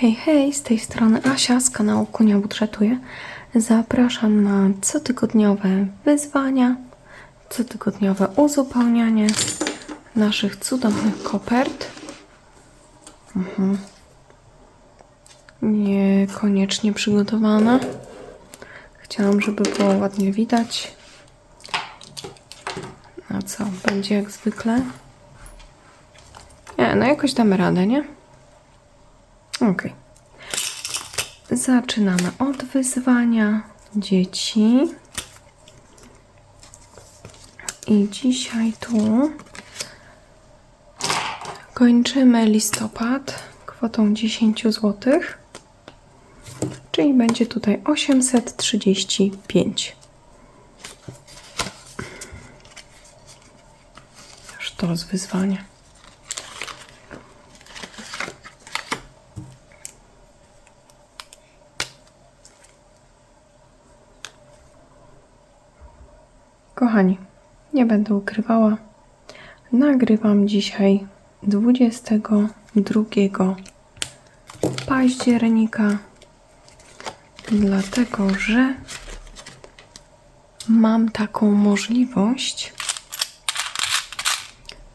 Hej, hej, z tej strony Asia z kanału Kunia Budżetuje. Zapraszam na cotygodniowe wyzwania, cotygodniowe uzupełnianie naszych cudownych kopert. Mhm. Niekoniecznie przygotowane. Chciałam, żeby było ładnie widać. A co, będzie jak zwykle? Nie, no jakoś damy radę, nie? Okej. Zaczynamy od wyzwania dzieci. I dzisiaj tu kończymy listopad kwotą 10 zł. Czyli będzie tutaj 835. Aż to z wyzwania. Kochani, nie będę ukrywała. Nagrywam dzisiaj 22 października, dlatego że mam taką możliwość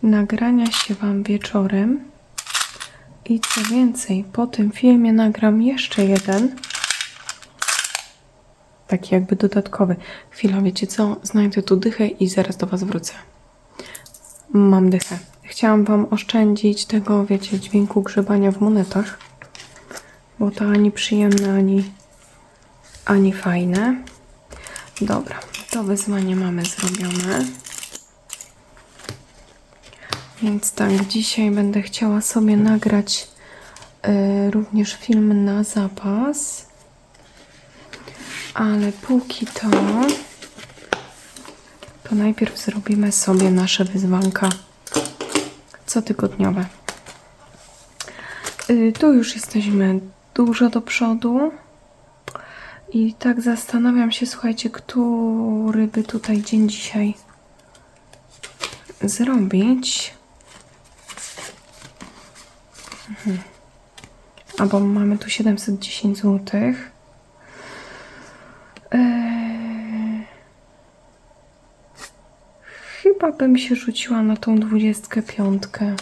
nagrania się Wam wieczorem. I co więcej, po tym filmie nagram jeszcze jeden taki jakby dodatkowy. Chwila, wiecie co? Znajdę tu dychę i zaraz do Was wrócę. Mam dychę. Chciałam Wam oszczędzić tego, wiecie, dźwięku grzebania w monetach, bo to ani przyjemne, ani, ani fajne. Dobra, to wyzwanie mamy zrobione. Więc tak, dzisiaj będę chciała sobie nagrać y, również film na zapas. Ale póki to, to najpierw zrobimy sobie nasze wyzwanka cotygodniowe. Y, tu już jesteśmy dużo do przodu. I tak zastanawiam się, słuchajcie, który by tutaj dzień dzisiaj zrobić. Mhm. A bo mamy tu 710 złotych. Eee, chyba bym się rzuciła na tą dwudziestkę piątkę.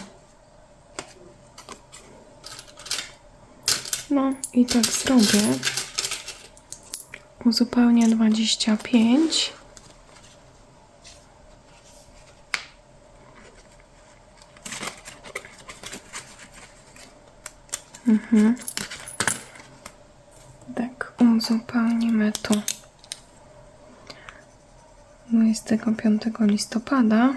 No i tak zrobię. Uzupełnię 25. Mhm. Tak, uzupełnimy tu. 25 listopada.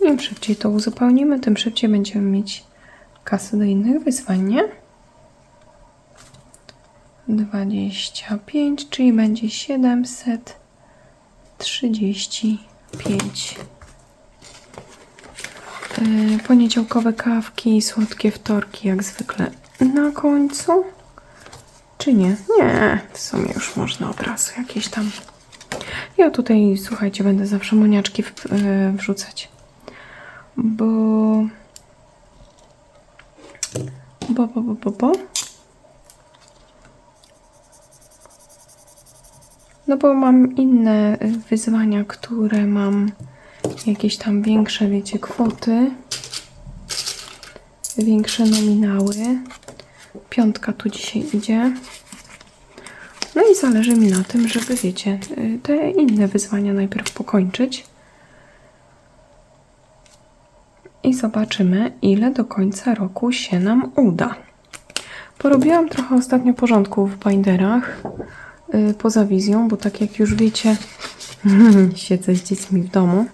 Im szybciej to uzupełnimy, tym szybciej będziemy mieć kasę do innych wyzwań, nie? 25, czyli będzie 735. Yy, poniedziałkowe kawki, słodkie wtorki, jak zwykle na końcu? Czy nie? Nie, w sumie już można od razu jakieś tam. Ja tutaj, słuchajcie, będę zawsze moniaczki w, yy, wrzucać. Bo... Bo, bo, bo, bo, bo. No bo mam inne wyzwania, które mam jakieś tam większe, wiecie, kwoty. Większe nominały. Piątka tu dzisiaj idzie. No i zależy mi na tym, żeby, wiecie, te inne wyzwania najpierw pokończyć. I zobaczymy, ile do końca roku się nam uda. Porobiłam trochę ostatnio porządku w binderach yy, poza wizją, bo tak jak już wiecie, siedzę z dziećmi w domu.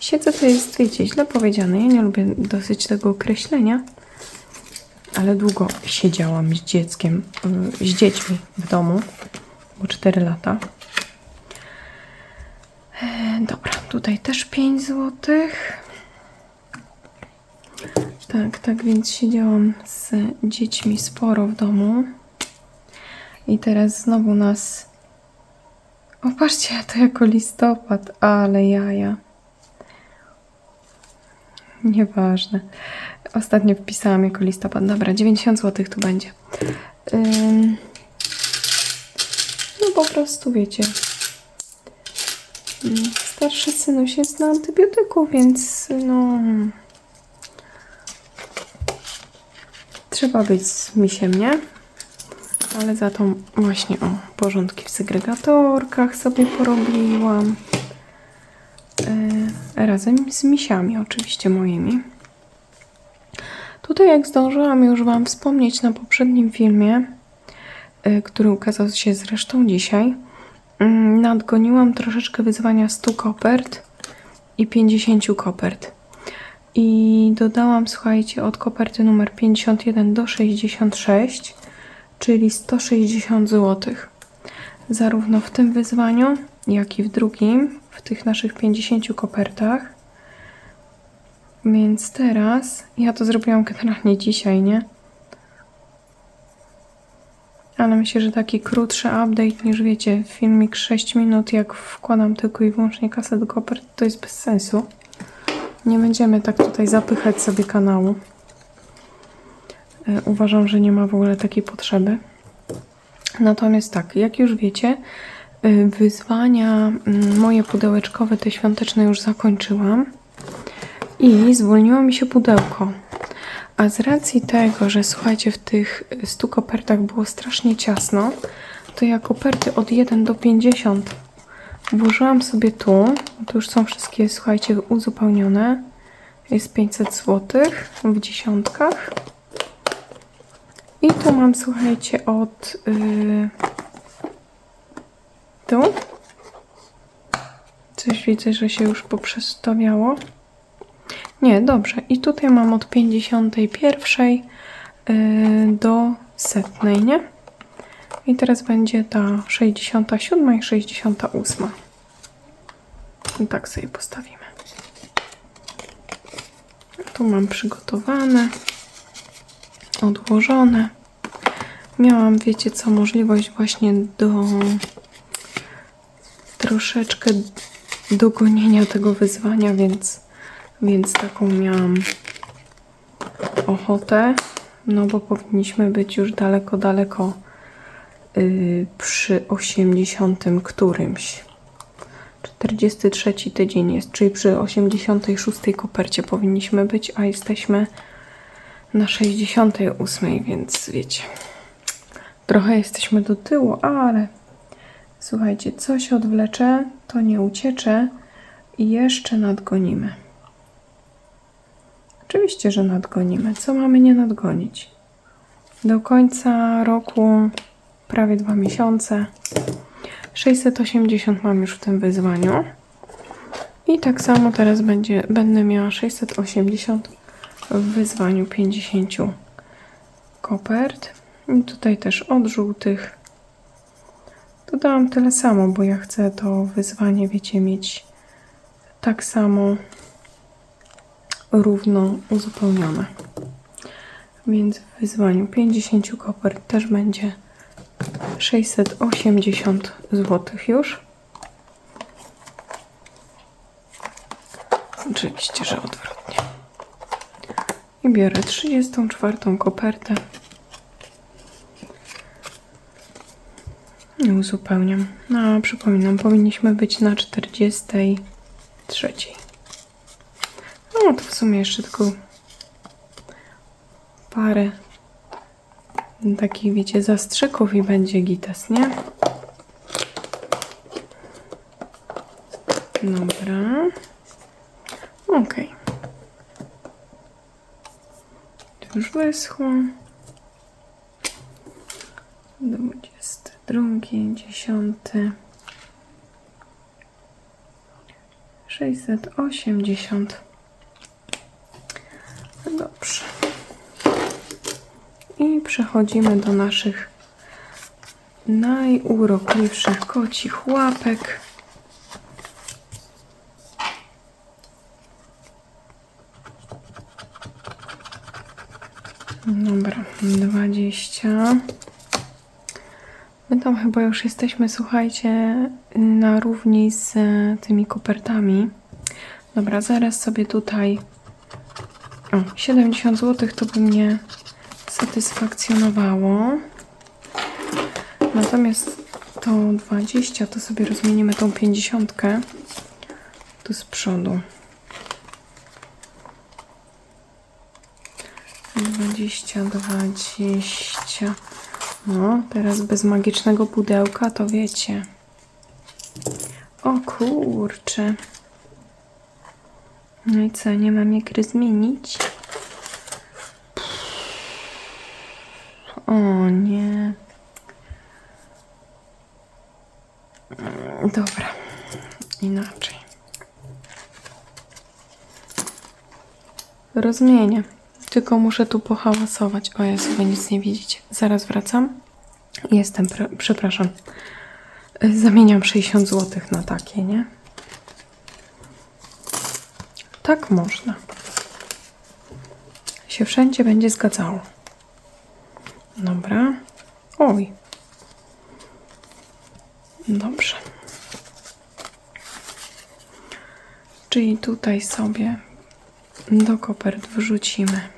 Siedzę to jest, wiecie, źle powiedziane. Ja nie lubię dosyć tego określenia, ale długo siedziałam z dzieckiem, yy, z dziećmi w domu, bo 4 lata. E, dobra, tutaj też 5 złotych. Tak, tak więc siedziałam z dziećmi sporo w domu. I teraz znowu nas. O, patrzcie, to jako listopad, ale jaja. Nieważne. Ostatnio wpisałam jako listopad. Dobra, 90 zł tu będzie. Ym, No po prostu wiecie. Starszy synuś jest na antybiotyku, więc no. Trzeba być z misiem, nie? Ale za to właśnie o porządki w segregatorkach sobie porobiłam. Razem z misiami, oczywiście moimi. Tutaj, jak zdążyłam już Wam wspomnieć na poprzednim filmie, yy, który ukazał się zresztą dzisiaj, yy, nadgoniłam troszeczkę wyzwania 100 kopert i 50 kopert. I dodałam, słuchajcie, od koperty numer 51 do 66, czyli 160 zł. Zarówno w tym wyzwaniu, jak i w drugim, w tych naszych 50 kopertach. Więc teraz, ja to zrobiłam generalnie dzisiaj, nie? Ale myślę, że taki krótszy update niż wiecie, filmik 6 minut, jak wkładam tylko i wyłącznie kasę do kopert, to jest bez sensu. Nie będziemy tak tutaj zapychać sobie kanału. E, Uważam, że nie ma w ogóle takiej potrzeby. Natomiast tak, jak już wiecie, wyzwania mm, moje pudełeczkowe, te świąteczne już zakończyłam i zwolniło mi się pudełko. A z racji tego, że słuchajcie, w tych 100 kopertach było strasznie ciasno, to ja koperty od 1 do 50 włożyłam sobie tu. Tu już są wszystkie, słuchajcie, uzupełnione. Jest 500 zł w dziesiątkach. I tu mam, słuchajcie, od yy, tu. Coś widzę, że się już poprzestawiało. Nie, dobrze. I tutaj mam od 51 yy, do setnej, nie? I teraz będzie ta 67 i 68. I tak sobie postawimy. Tu mam przygotowane odłożone. Miałam, wiecie co, możliwość właśnie do troszeczkę dogonienia tego wyzwania, więc, więc taką miałam ochotę, no bo powinniśmy być już daleko, daleko yy, przy 80 którymś. 43 tydzień jest, czyli przy 86 kopercie powinniśmy być, a jesteśmy na 68, więc wiecie, trochę jesteśmy do tyłu, ale słuchajcie, co się odwlecze, to nie uciecze i jeszcze nadgonimy. Oczywiście, że nadgonimy. Co mamy nie nadgonić? Do końca roku prawie dwa miesiące. 680 mam już w tym wyzwaniu. I tak samo teraz będzie, będę miała 680 w wyzwaniu 50 kopert. I tutaj też od żółtych dodałam tyle samo, bo ja chcę to wyzwanie, wiecie, mieć tak samo równo uzupełnione. Więc w wyzwaniu 50 kopert też będzie 680 zł już. Oczywiście, że odwrotnie. I biorę 34 kopertę. I uzupełniam. No, przypominam, powinniśmy być na 43. No, to w sumie jeszcze tylko parę takich, wiecie, zastrzyków i będzie gites, nie? Dobra. Okej. To już wyschło. 22, 10. 680. Dobrze. I przechodzimy do naszych najurokliwszych kocich łapek. Dobra, 20. My tam chyba już jesteśmy, słuchajcie, na równi z tymi kopertami. Dobra, zaraz sobie tutaj O, 70 zł to by mnie satysfakcjonowało. Natomiast to 20 to sobie rozmienimy tą 50 tu z przodu. 20, 20. No, teraz bez magicznego pudełka to wiecie. O kurcze. No i co, nie mam jak zmienić? O nie. Dobra, inaczej. Rozmienię. Tylko muszę tu pohałasować. O Jezu, wy nic nie widzicie. Zaraz wracam. Jestem, przepraszam. Y, Zamieniam 60 zł na takie, nie? Tak można. Się wszędzie będzie zgadzało. Dobra. Oj. Dobrze. Czyli tutaj sobie do kopert wrzucimy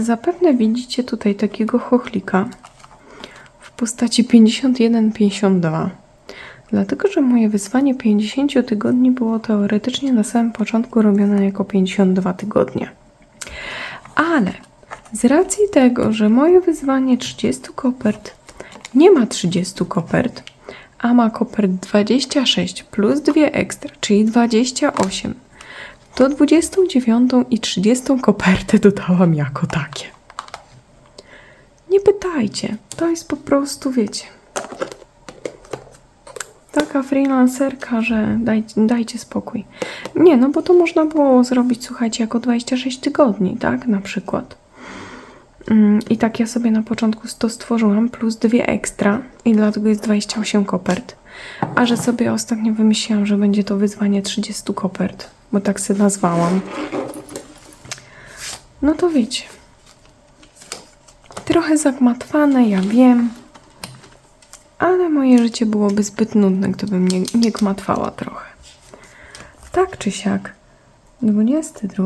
Zapewne widzicie tutaj takiego chochlika w postaci 51-52. Dlatego, że moje wyzwanie 50 tygodni było teoretycznie na samym początku robione jako 52 tygodnie. Ale z racji tego, że moje wyzwanie 30 kopert nie ma 30 kopert, a ma kopert 26 plus 2 ekstra, czyli 28, to 29 i 30 kopertę dodałam jako takie. Nie pytajcie, to jest po prostu, wiecie, taka freelancerka, że daj, dajcie spokój. Nie, no bo to można było zrobić, słuchajcie, jako 26 tygodni, tak, na przykład. Mm, I tak ja sobie na początku to stworzyłam, plus dwie ekstra i dlatego jest 28 kopert. A że sobie ostatnio wymyśliłam, że będzie to wyzwanie 30 kopert, bo tak sobie nazwałam. No to wiecie. Trochę zagmatwane, ja wiem. Ale moje życie byłoby zbyt nudne, gdybym nie, nie gmatwała trochę. Tak czy siak, 22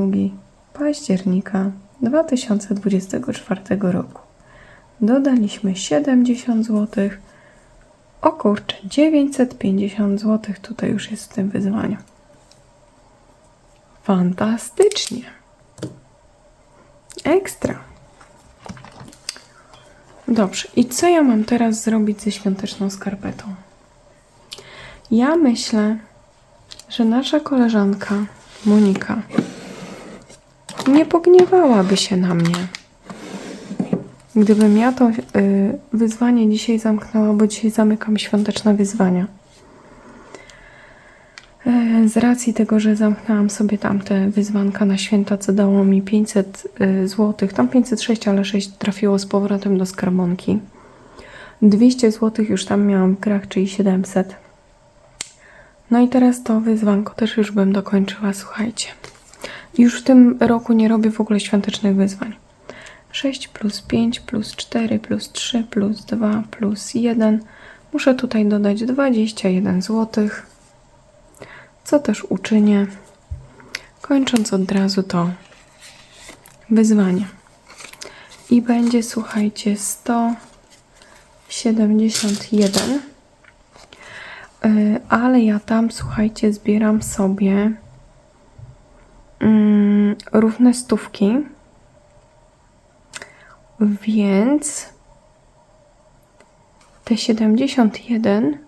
października 2024 roku dodaliśmy 70 zł. O kurczę, 950 zł tutaj już jest w tym wyzwaniu. Fantastycznie. Ekstra. Dobrze, i co ja mam teraz zrobić ze świąteczną skarpetą? Ja myślę, że nasza koleżanka Monika nie pogniewałaby się na mnie. Gdybym ja to y, wyzwanie dzisiaj zamknęła, bo dzisiaj zamykam świąteczne wyzwania. Z racji tego, że zamknęłam sobie tamte wyzwanka na święta, co dało mi 500 zł, tam 506, ale 6 trafiło z powrotem do skarbonki. 200 zł już tam miałam w grach, czyli 700. No i teraz to wyzwanko też już bym dokończyła, słuchajcie. Już w tym roku nie robię w ogóle świątecznych wyzwań. 6 plus 5 plus 4 plus 3 plus 2 plus 1. Muszę tutaj dodać 21 zł, co też uczynię, kończąc od razu to wyzwanie. I będzie, słuchajcie, 171. Yy, Ale ja tam, słuchajcie, zbieram sobie mm, równe stówki. Więc te 71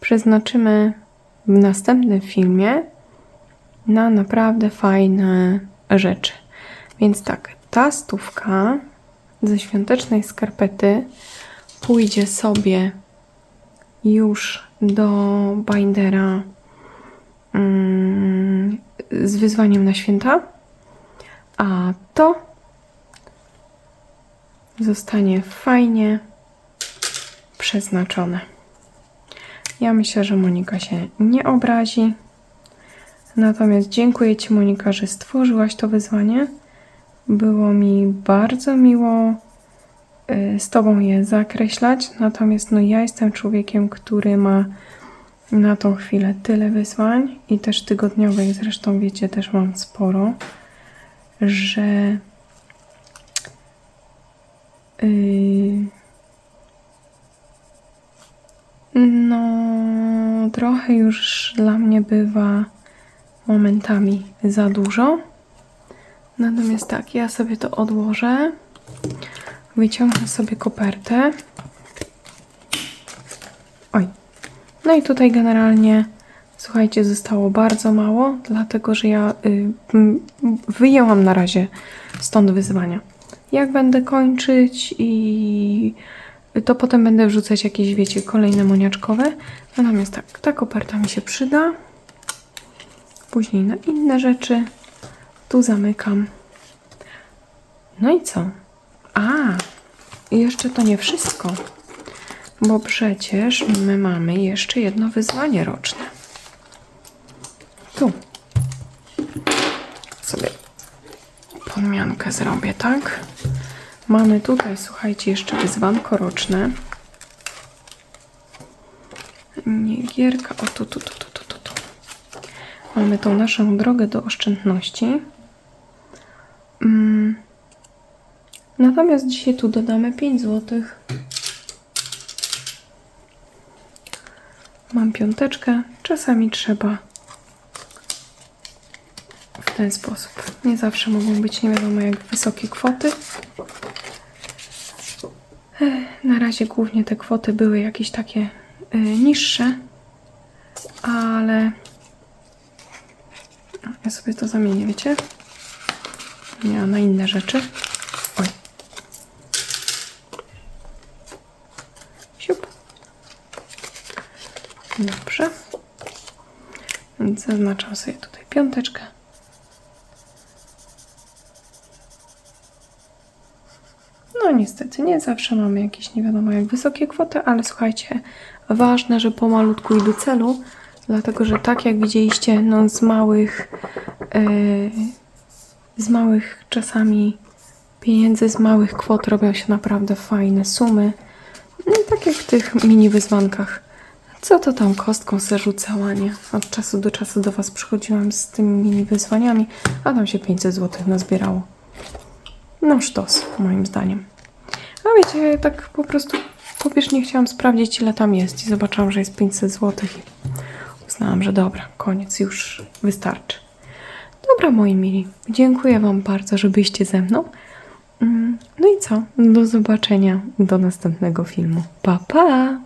przeznaczymy w następnym filmie na naprawdę fajne rzeczy. Więc tak, ta stówka ze świątecznej skarpety pójdzie sobie już do bindera mm, z wyzwaniem na święta, a to zostanie fajnie przeznaczone. Ja myślę, że Monika się nie obrazi. Natomiast dziękuję Ci, Monika, że stworzyłaś to wyzwanie. Było mi bardzo miło y, z Tobą je zakreślać. Natomiast no, ja jestem człowiekiem, który ma na tą chwilę tyle wyzwań i też tygodniowych, zresztą wiecie, też mam sporo, że yy, no trochę już dla mnie bywa momentami za dużo. Natomiast tak, ja sobie to odłożę. Wyciągnę sobie kopertę. Oj. No i tutaj generalnie, słuchajcie, zostało bardzo mało, dlatego że ja y, wyjęłam na razie stąd wyzwania. Jak będę kończyć i to potem będę wrzucać jakieś, wiecie, kolejne moniaczkowe. Natomiast tak, ta koperta mi się przyda. Później na inne rzeczy. Tu zamykam. No i co? A, jeszcze to nie wszystko. Bo przecież my mamy jeszcze jedno wyzwanie roczne. Tu. Sobie podmiankę zrobię, tak? Mamy tutaj, słuchajcie, jeszcze wyzwanko roczne. Nie gierka, o tu, tu, tu, tu, tu, tu. Mamy tą naszą drogę do oszczędności. Mm. Natomiast dzisiaj tu dodamy 5 zł. Mam piąteczkę. Czasami trzeba w ten sposób. Nie zawsze mogą być nie wiadomo jak wysokie kwoty. Na razie głównie te kwoty były jakieś takie y, niższe, ale ja sobie to zamienię, wiecie? Nie, na inne rzeczy. Oj. Siup. Dobrze. Zaznaczam sobie tutaj piąteczkę. No niestety, nie zawsze mamy jakieś nie wiadomo jak wysokie kwoty, ale słuchajcie, ważne, że pomalutku i do celu, dlatego że tak jak widzieliście, no z małych, yy, z małych czasami pieniędzy, z małych kwot robią się naprawdę fajne sumy. No tak jak w tych mini wyzwankach. Co to tam kostką se nie? Od czasu do czasu do Was przychodziłam z tymi mini wyzwaniami, a tam się 500 zł nazbierało. No sztos, moim zdaniem. Wiecie, tak po prostu pobieżnie chciałam sprawdzić, ile tam jest i zobaczyłam, że jest 500 zł uznałam, że dobra, koniec, już wystarczy. Dobra, moi mili, dziękuję Wam bardzo, że byliście ze mną. Mm, No i co? Do zobaczenia do następnego filmu. Pa, pa!